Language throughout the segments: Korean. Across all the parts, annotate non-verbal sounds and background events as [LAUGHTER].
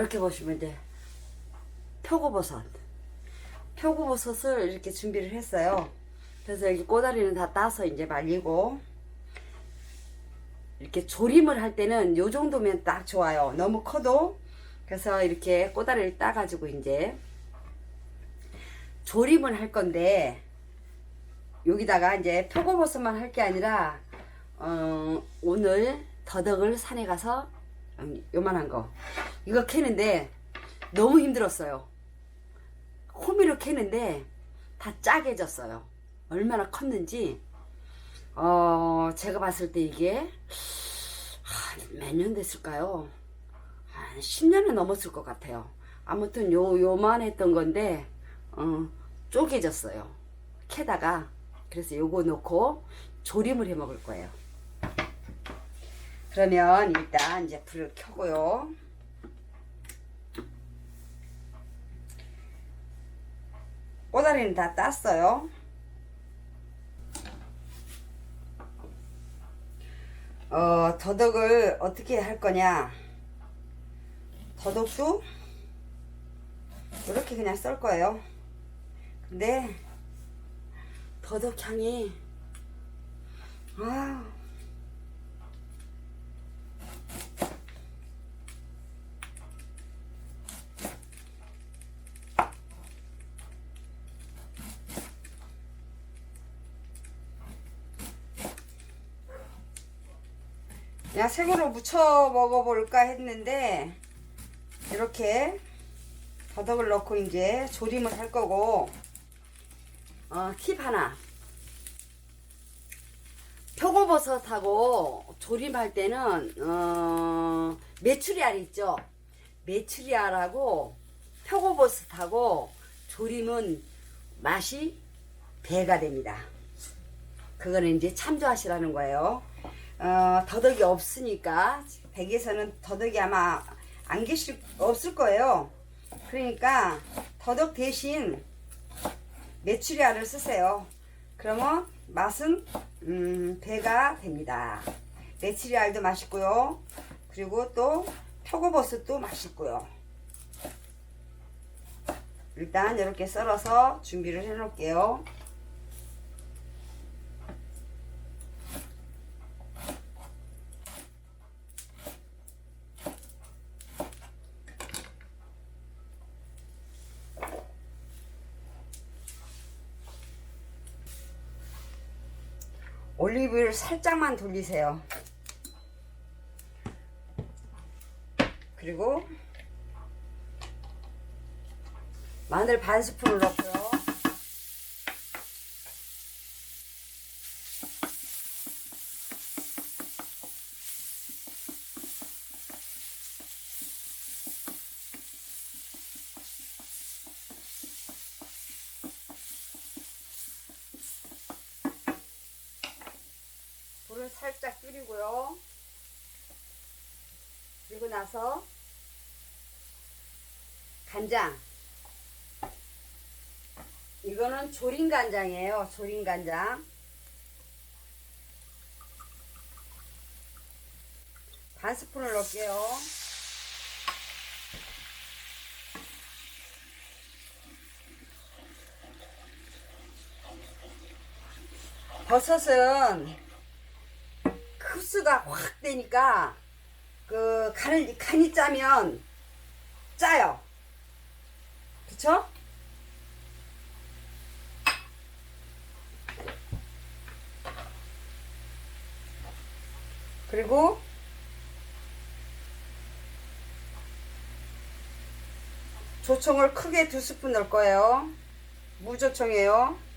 이렇게 보시면 이제 표고버섯. 표고버섯을 이렇게 준비를 했어요. 그래서 여기 꼬다리는 다 따서 이제 말리고 이렇게 조림을 할 때는 요 정도면 딱 좋아요. 너무 커도 그래서 이렇게 꼬다리를 따가지고 이제 조림을 할 건데 여기다가 이제 표고버섯만 할 게 아니라 어, 오늘 더덕을 산에 가서 음, 요만한 거 이거 캐는데 너무 힘들었어요. 호미로 캐는데 다 짜게 졌어요. 얼마나 컸는지 어 제가 봤을 때 이게 몇 년 됐을까요? 한 10년은 넘었을 것 같아요. 아무튼 요 요만 했던 건데 어, 쪼개졌어요. 캐다가 그래서 요거 놓고 조림을 해 먹을 거예요. 그러면 일단 이제 불을 켜고요. 꼬다리는 다 땄어요. 어, 더덕을 어떻게 할 거냐? 더덕도 이렇게 그냥 썰 거예요. 근데 더덕 향이 아 생으로 무쳐 먹어볼까 했는데 이렇게 더덕을 넣고 이제 조림을 할 거고. 어, 팁 하나. 표고버섯하고 조림할 때는 어, 메추리알 있죠? 메추리알하고 표고버섯하고 조림은 맛이 배가 됩니다. 그거는 이제 참조하시라는 거예요 어, 더덕이 없으니까 댁에서는 더덕이 아마 안 계실 없을 거예요. 그러니까 더덕 대신 메추리알을 쓰세요. 그러면 맛은 음, 배가 됩니다. 메추리알도 맛있고요. 그리고 또 표고버섯도 맛있고요. 일단 이렇게 썰어서 준비를 해 놓을게요. 올리브유를 살짝만 돌리세요. 그리고 마늘 반 스푼을 넣고요. 불을 살짝 줄이고요. 그리고 나서 간장. 이거는 조린 간장이에요. 조린 간장. 반 스푼을 넣을게요. 버섯은 흡수가 확 되니까 그 간을 간이 짜면 짜요. 그쵸? 그리고 조청을 크게 두 스푼 넣을 거예요. 무조청이에요.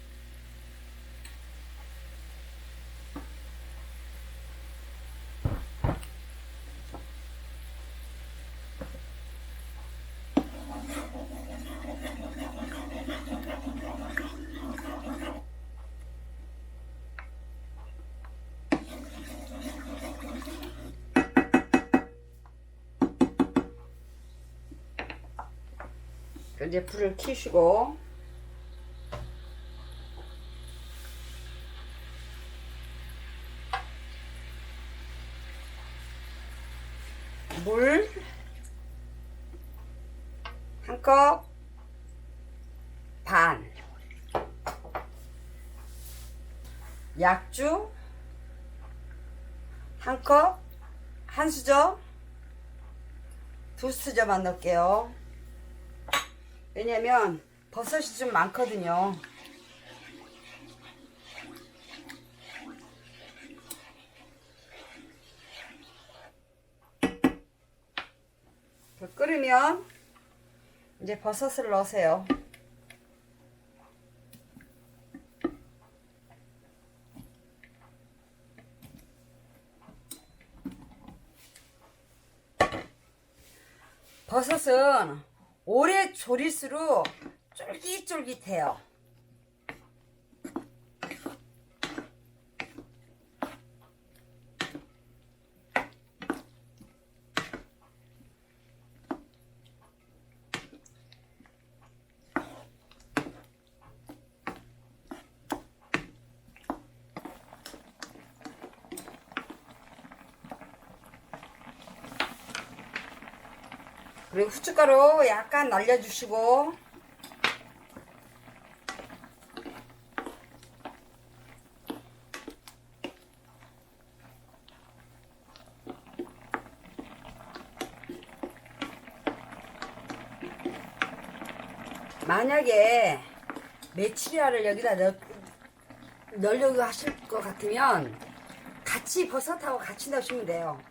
이제 불을 켜시고 물 한 컵 반. 약주 한 컵, 한 수저, 두 수저만 넣을게요. 왜냐면 버섯이 좀 많거든요. 불 끓으면 이제 버섯을 넣으세요. 버섯은 오래 졸일수록 쫄깃쫄깃해요. 그리고 후춧가루 약간 날려주시고 만약에 메추리알을 여기다 넣, 넣으려고 하실 것 같으면 같이 버섯하고 같이 넣으시면 돼요.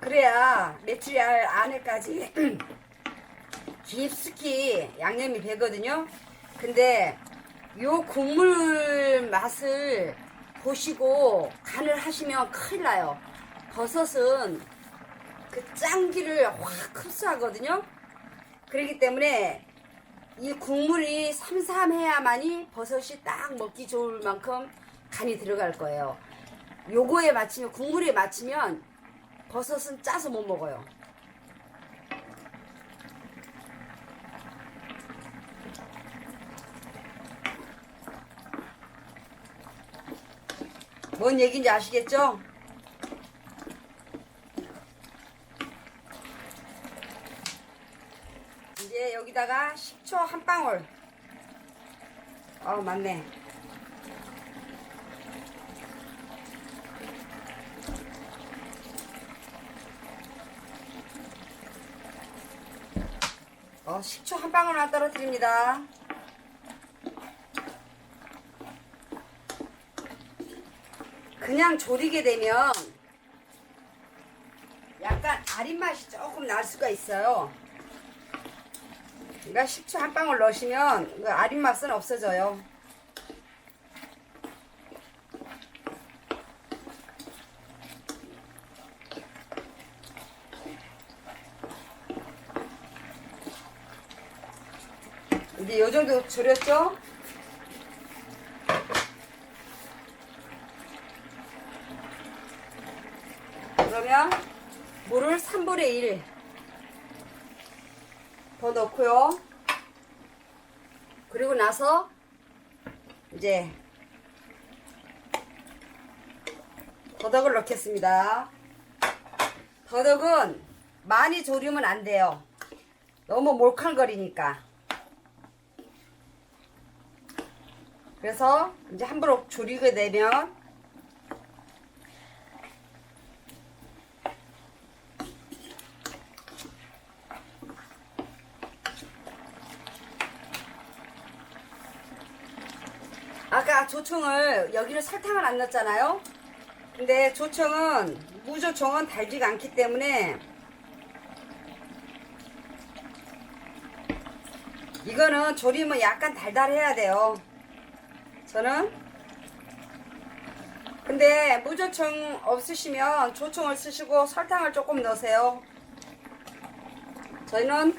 그래야 메추리알 안에까지 [CLEARS THROAT] 깊숙이 양념이 배거든요. 근데 요 국물 맛을 보시고 간을 하시면 큰일 나요. 버섯은 그 짱기를 확 흡수하거든요. 그렇기 때문에 이 국물이 삼삼해야만이 버섯이 딱 먹기 좋을 만큼 간이 들어갈 거예요. 요거에 맞추면 국물에 맞추면 버섯은 짜서 못 먹어요. 뭔 얘기인지 아시겠죠? 이제 여기다가 식초 한 방울. 어, 맞네. 어, 식초 한 방울만 떨어뜨립니다. 그냥 졸이게 되면 약간 아린 맛이 조금 날 수가 있어요. 그러니까 식초 한 방울 넣으시면 그 아린 맛은 없어져요. 이제 요 정도 졸였죠? 그러면 물을 3분의 1 더 넣고요. 그리고 나서 이제 더덕을 넣겠습니다. 더덕은 많이 졸이면 안 돼요. 너무 몰캉거리니까. 그래서 이제 함부로 졸이게 되면 아까 조청을 여기는 설탕을 안 넣었잖아요. 근데 조청은 무조청은 달지가 않기 때문에 이거는 조림은 약간 달달해야 돼요. 저는 근데 무조청 없으시면 조청을 쓰시고 설탕을 조금 넣으세요. 저희는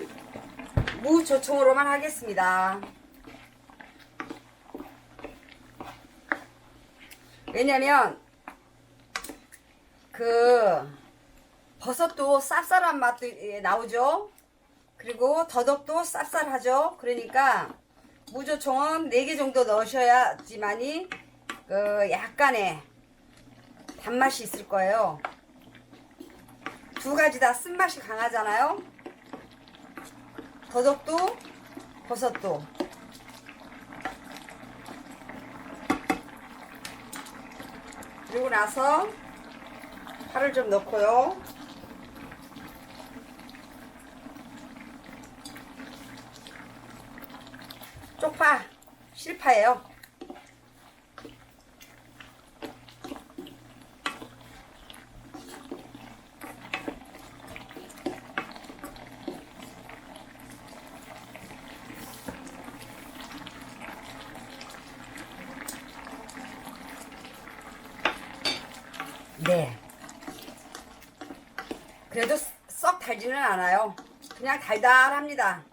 무조청으로만 하겠습니다. 왜냐면 그 버섯도 쌉쌀한 맛도 예, 나오죠. 그리고 더덕도 쌉쌀하죠. 그러니까 무조청은 4개 정도 넣으셔야지만이 그 약간의 단맛이 있을 거예요. 두 가지 다 쓴맛이 강하잖아요. 더덕도 버섯도 그리고 나서 파를 좀 넣고요. 쪽파, 실파예요. 네. 그래도 썩 달지는 않아요. 그냥 달달합니다.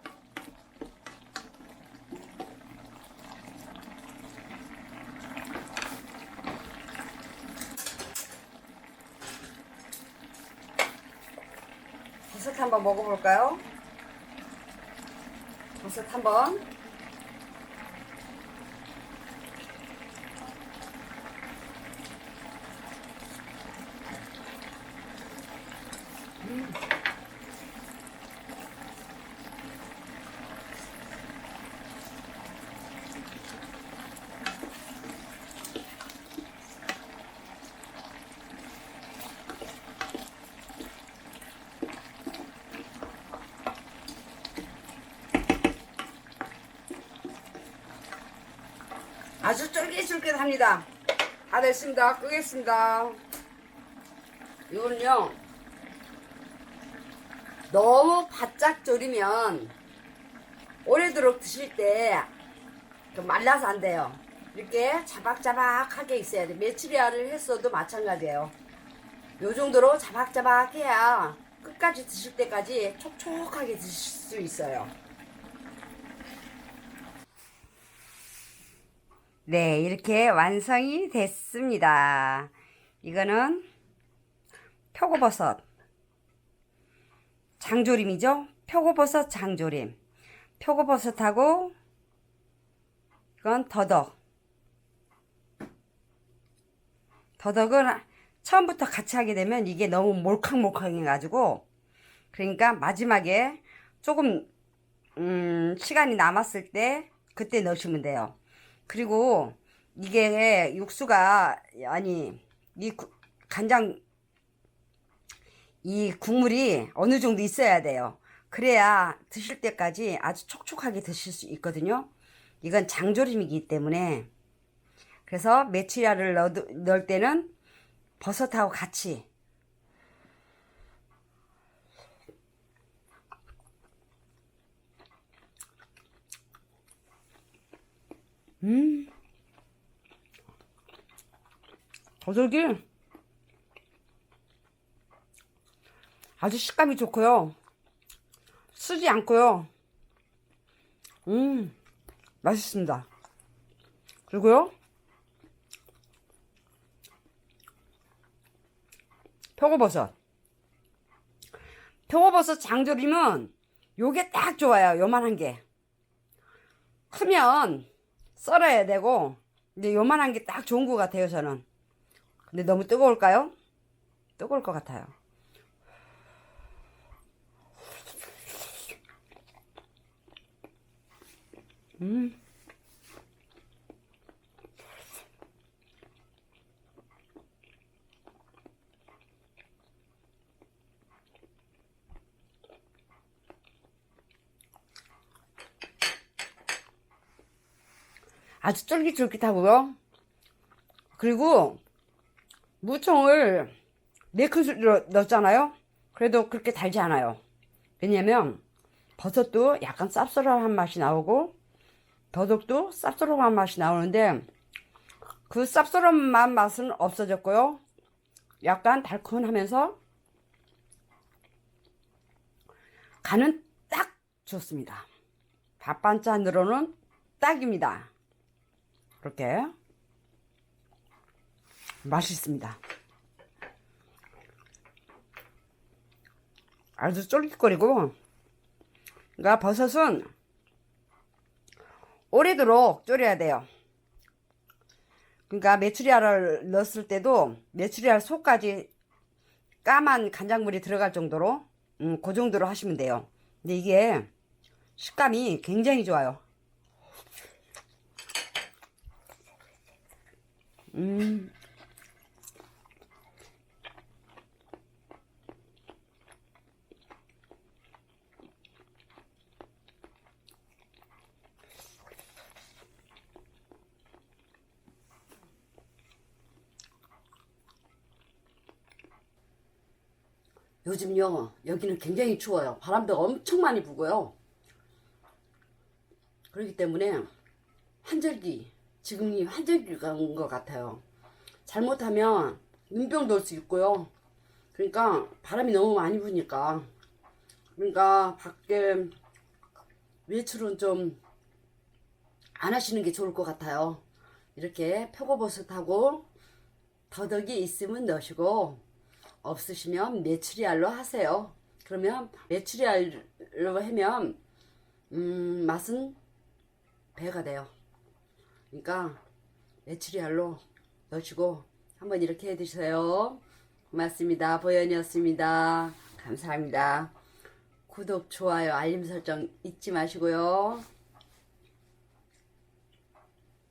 한번 먹어볼까요? 버섯 한번. 아주 쫄깃쫄깃합니다. 다 됐습니다. 끄겠습니다. 이거는요, 너무 바짝 졸이면 오래도록 드실 때그 말라서 안 돼요. 이렇게 자박자박하게 있어야 돼. 메추리알을 했어도 마찬가지예요. 요 정도로 자박자박해야 끝까지 드실 때까지 촉촉하게 드실 수 있어요. 네, 이렇게 완성이 됐습니다. 이거는 표고버섯 장조림이죠? 표고버섯 장조림. 표고버섯하고 이건 더덕. 더덕은 처음부터 같이 하게 되면 이게 너무 몰캉몰캉해가지고 그러니까 마지막에 조금 음, 시간이 남았을 때 그때 넣으시면 돼요. 그리고 이게 육수가 아니 이 구- 간장 이 국물이 어느 정도 있어야 돼요. 그래야 드실 때까지 아주 촉촉하게 드실 수 있거든요. 이건 장조림이기 때문에 그래서 메추리알을 넣, 넣을 때는 버섯하고 같이 음 버섯이 아주 식감이 좋고요 쓰지 않고요 음 맛있습니다. 그리고요. 표고버섯. 표고버섯 장조림은 요게 딱 좋아요. 요만한 게. 크면 썰어야 되고, 근데 요만한 게 딱 좋은 것 같아요, 저는. 근데 너무 뜨거울까요? 뜨거울 것 같아요. 음. 아주 쫄깃쫄깃하고요. 그리고 무청을 네 큰술 넣었잖아요. 그래도 그렇게 달지 않아요. 왜냐면 버섯도 약간 쌉싸름한 맛이 나오고 더덕도 쌉싸름한 맛이 나오는데 그 쌉싸름한 맛은 없어졌고요. 약간 달큰하면서 간은 딱 좋습니다. 밥 반찬으로는 딱입니다. 이렇게 맛있습니다. 아주 쫄깃거리고 그러니까 버섯은 오래도록 졸여야 돼요. 그러니까 메추리알을 넣었을 때도 메추리알 속까지 까만 간장물이 들어갈 정도로 음, 그 정도로 하시면 돼요. 근데 이게 식감이 굉장히 좋아요. 음. 요즘요, 여기는 굉장히 추워요. 바람도 엄청 많이 부고요. 그렇기 때문에 환절기, 지금이 환절기가 온 것 같아요. 잘못하면 눈병도 올 수 있고요. 그러니까 바람이 너무 많이 부니까. 그러니까 밖에 외출은 좀 안 하시는 게 좋을 것 같아요. 이렇게 표고버섯하고 더덕이 있으면 넣으시고 없으시면 메추리알로 하세요. 그러면 메추리알로 하면 음, 맛은 배가 돼요. 그러니까 메추리알로 넣으시고 한번 이렇게 해 드세요. 고맙습니다. 보현이었습니다. 감사합니다. 구독, 좋아요, 알림 설정 잊지 마시고요.